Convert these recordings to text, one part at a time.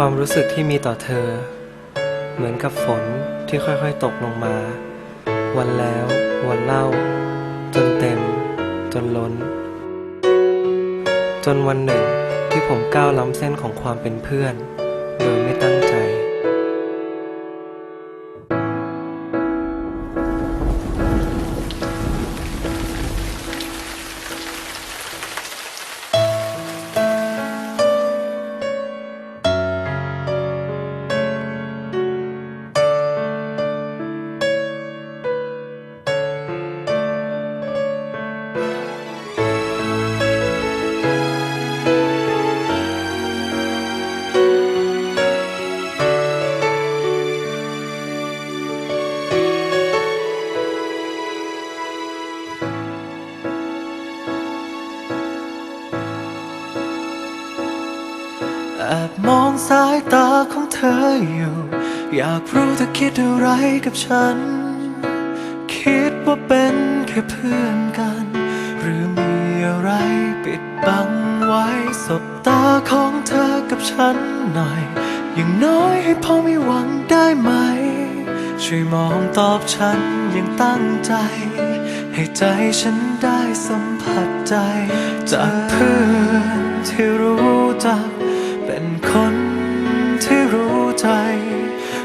ความรู้สึกที่มีต่อเธอ เหมือนกับฝนที่ค่อยๆตกลงมา วันแล้ว วันเล่า จนเต็ม จนล้น จนวันหนึ่งที่ผมก้าวล้ำเส้นของความเป็นเพื่อน แอบมองสายตาของเธออยู่ อยากรู้เธอคิดอะไรกับฉัน คิดว่าเป็นแค่เพื่อนกัน หรือมีอะไรปิดบังไว้สบตาของเธอกับฉันหน่อย อย่างน้อยให้พอมีหวังได้ไหม ช่วยมองตอบฉันอย่างตั้งใจ ให้ใจฉันได้สัมผัสใจ จากเพื่อนที่รู้จัก คนที่รู้ใจ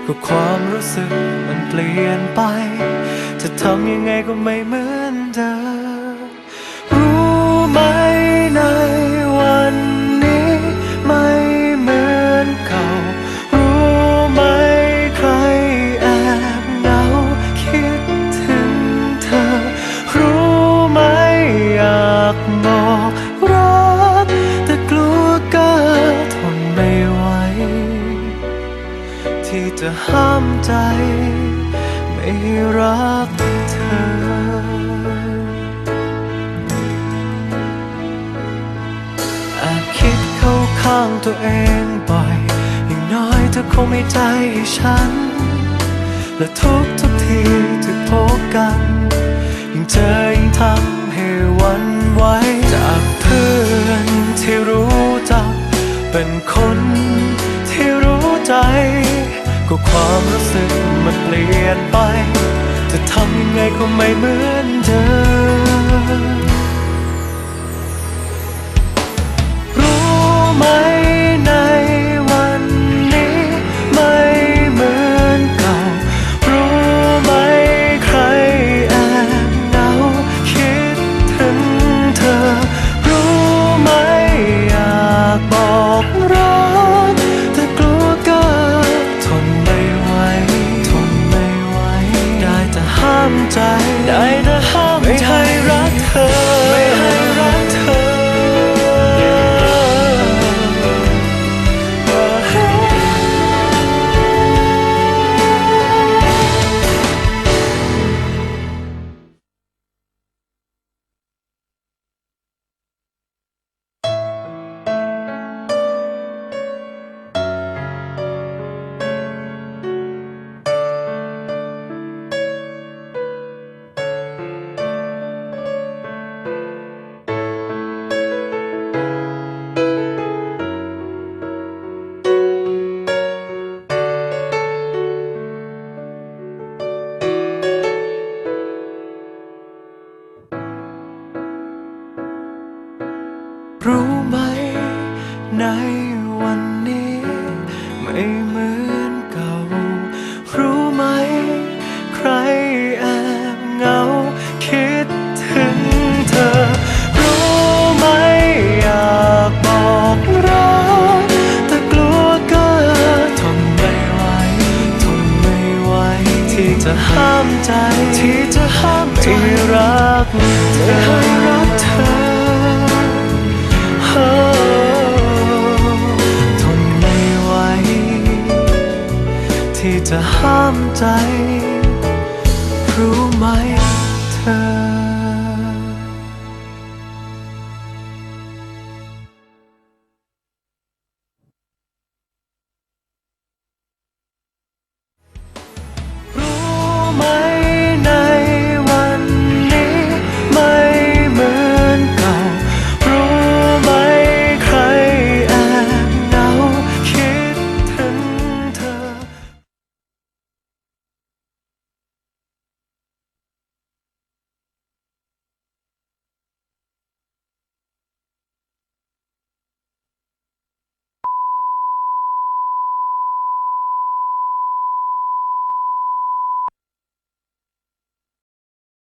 ก็ความรู้สึกมันเปลี่ยนไป จะทำยังไงก็ไม่เหมือน จะห้ามใจ ไม่รักเธออาจคิดเข้าข้างตัวเองบ่อย อย่างน้อยเธอคงไม่ใจให้ฉัน และทุกทุกทีที่พบกัน ยิ่งเจอยิ่งทำให้วันไหวจากเพื่อนที่รู้จักเป็น ก็ความรู้สึกมันเปลี่ยนไป จะทำยังไงก็ไม่เหมือนเดิม ใจได้แต่ห้าม รู้ไหม ในวันนี้ ไม่เหมือนเก่า รู้ไหม ใครแอบเหงา คิดถึงเธอ รู้ไหม อยากบอกรักแต่กลัวเกิดทนไม่ไหวทนไม่ไหวที่จะห้ามใจที่จะห้ามใจไม่รัก จะห้ามใจ รู้ไหมเธอ